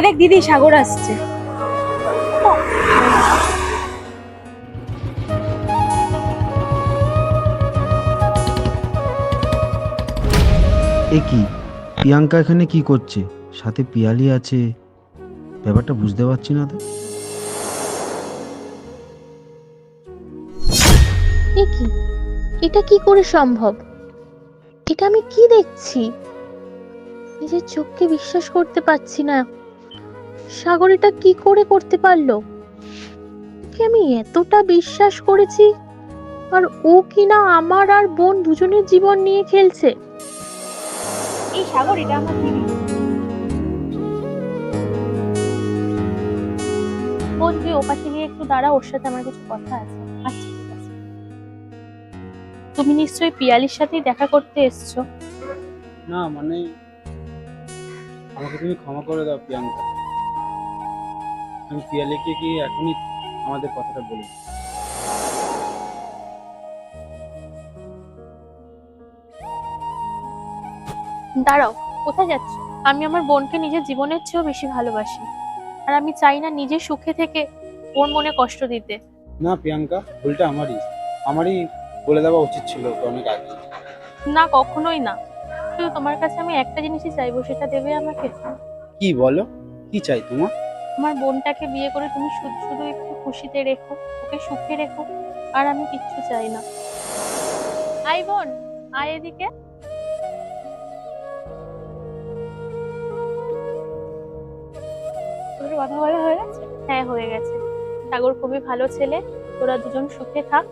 দেখ দিদি সাগর আসছে। এ কি? প্রিয়াঙ্কা এখানে কি করছে? সাথে পিয়ালি আছে। ব্যাপারটা বুঝতে পারছি না তো। এ কি? এটা কি করে সম্ভব? এটা আমি কি দেখছি? নিজের চোখকে বিশ্বাস করতে পারছি না সাগর এটা কি করে করতে পারল? ওকে আমি এতটা বিশ্বাস করেছি আর ও কিনা আমার আর বোন দুজনের জীবন নিয়ে খেলছে। এই সাগর এটা আমার দিদি। বোন তুই ও পাশে গিয়ে একটু দাঁড়া ওর সাথে আমার কিছু কথা আছে। আচ্ছা ঠিক আছে। তুমি নিশ্চয়ই পিয়ালির সাথেই দেখা করতে এসছো। না মানে আমাকে তুমি ক্ষমা করে দাও প্রিয়াঙ্কা। আমি পিয়ালিকে গিয়ে এখনই আমাদের কথাটা বলি। দাঁড়াও কোথায় যাচ্ছ? আমি আমার বোনকে নিজের জীবনের চেয়েও বেশি ভালোবাসি। আর আমি চাই না নিজের সুখে থেকে ওর মনে কষ্ট দিতে। না প্রিয়াঙ্কা ভুলটা আমারই। আমারই বলে দেওয়া উচিত ছিল ওকে অনেক আগে। না কখনোই না। শুধু তোমার কাছে আমি একটা জিনিসই চাইব সেটা দেবে আমাকে? কি বলো? কি চাই তোমার? আমার বোনটাকে বিয়ে করে তুমি শুধু শুধু একটু খুশিতে রেখো, ওকে সুখে রেখো, আর আমি কিচ্ছু চাই না। আই বোন, আয় এদিকে। কথা বলা হয়ে গেছে? হ্যাঁ হয়ে গেছে। সাগর খুবই ভালো ছেলে তোরা দুজন সুখে থাক।